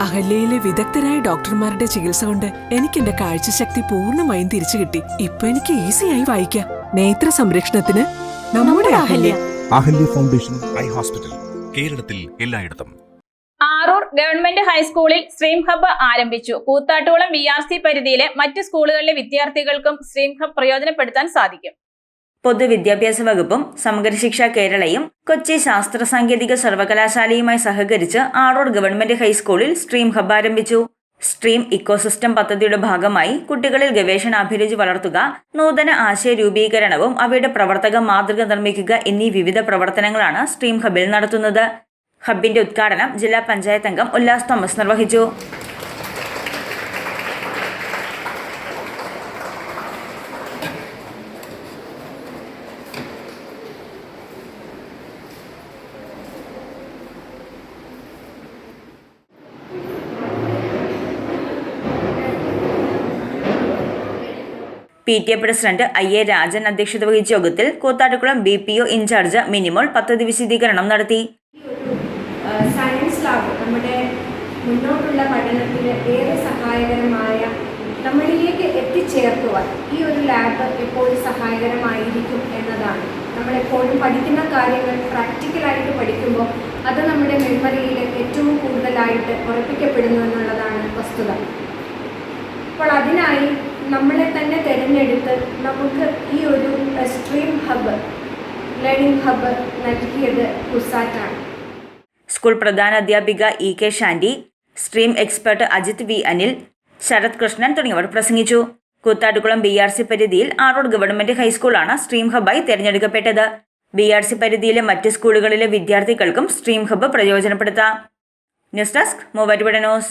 അഹല്യയിലെ വിദഗ്ധരായ ഡോക്ടർമാരുടെ ചികിത്സ കൊണ്ട് എനിക്ക് എന്റെ കാഴ്ചശക്തി പൂർണമായും തിരിച്ചു കിട്ടി. ഇപ്പൊ എനിക്ക് ഈസിയായി വായിക്കാം. നേത്ര സംരക്ഷണത്തിന് നമ്മുടെ Ahalya. Ahalya. Foundation eye hospital കേരളത്തിൽ എല്ലായിടത്തും. ആറൂർ ഗവൺമെന്റ് ഹൈസ്കൂളിൽ സ്ട്രീം ഹബ്ബ് ആരംഭിച്ചു. കൂത്താട്ടുകുളം വി ആർ സി പരിധിയിലെ മറ്റ് സ്കൂളുകളിലെ വിദ്യാർത്ഥികൾക്കും സ്ട്രീം ഹബ് പ്രയോജനപ്പെടുത്താൻ സാധിക്കും. പൊതുവിദ്യാഭ്യാസ വകുപ്പും സമഗ്ര ശിക്ഷ കേരളയും കൊച്ചി ശാസ്ത്ര സാങ്കേതിക സർവകലാശാലയുമായി സഹകരിച്ച് ആറൂർ ഗവൺമെന്റ് ഹൈസ്കൂളിൽ സ്ട്രീം ഹബ് ആരംഭിച്ചു. സ്ട്രീം ഇക്കോസിസ്റ്റം പദ്ധതിയുടെ ഭാഗമായി കുട്ടികളിൽ ഗവേഷണാഭിരുചി വളർത്തുക നൂതന ആശയ രൂപീകരണവും അവയുടെ പ്രവർത്തക മാതൃക നിർമ്മിക്കുക എന്നീ വിവിധ പ്രവർത്തനങ്ങളാണ് സ്ട്രീം ഹബിൽ നടത്തുന്നത്. ഹബിന്റെ ഉദ്ഘാടനം ജില്ലാ പഞ്ചായത്ത് അംഗം ഉല്ലാസ് തോമസ് നിർവഹിച്ചു. P T A president I A Rajan അധ്യക്ഷത വഹിച്ച യോഗത്തിൽ Koothattukulam B P O incharge Minimol പദ്ധതി വിശദീകരണം നടത്തി. സയൻസ് ലാബ് നമ്മുടെ മുന്നോട്ടുള്ള പഠനത്തിന് ഏറെ സഹായകരമായ നമ്മളിലേക്ക് എത്തിച്ചേർക്കുവാൻ ഈ ഒരു ലാബ് എപ്പോഴും സഹായകരമായിരിക്കും എന്നതാണ്. നമ്മളെപ്പോഴും പഠിക്കുന്ന കാര്യങ്ങൾ പ്രാക്ടിക്കലായിട്ട് പഠിക്കുമ്പോൾ അത് നമ്മുടെ മെമ്മറിയിൽ ഏറ്റവും കൂടുതലായിട്ട് ഉറപ്പിക്കപ്പെടുന്നു എന്നുള്ളതാണ് വസ്തുത. അപ്പോൾ അതിനായി നമ്മളെ തന്നെ തിരഞ്ഞെടുത്ത് നമുക്ക് ഈ ഒരു സ്ട്രീം ഹബ്ബ് ലേണിംഗ് ഹബ്ബ് നൽകിയത് കുസാറ്റാണ് സ്കൂൾ പ്രധാന അധ്യാപിക E K Shandy stream expert Ajith V Anil Sarath Krishnan തുടങ്ങിയവർ പ്രസംഗിച്ചു. കൂത്താട്ടുകുളം ബി ആർ സി പരിധിയിൽ ആറോഡ് ഗവൺമെന്റ് ഹൈസ്കൂളാണ് സ്ട്രീം ഹബ്ബായി തിരഞ്ഞെടുക്കപ്പെട്ടത്. ബി ആർ സി പരിധിയിലെ മറ്റ് സ്കൂളുകളിലെ വിദ്യാർത്ഥികൾക്കും സ്ട്രീം ഹബ്ബ് പ്രയോജനപ്പെടുത്താം. News desk Muvattupuzha news.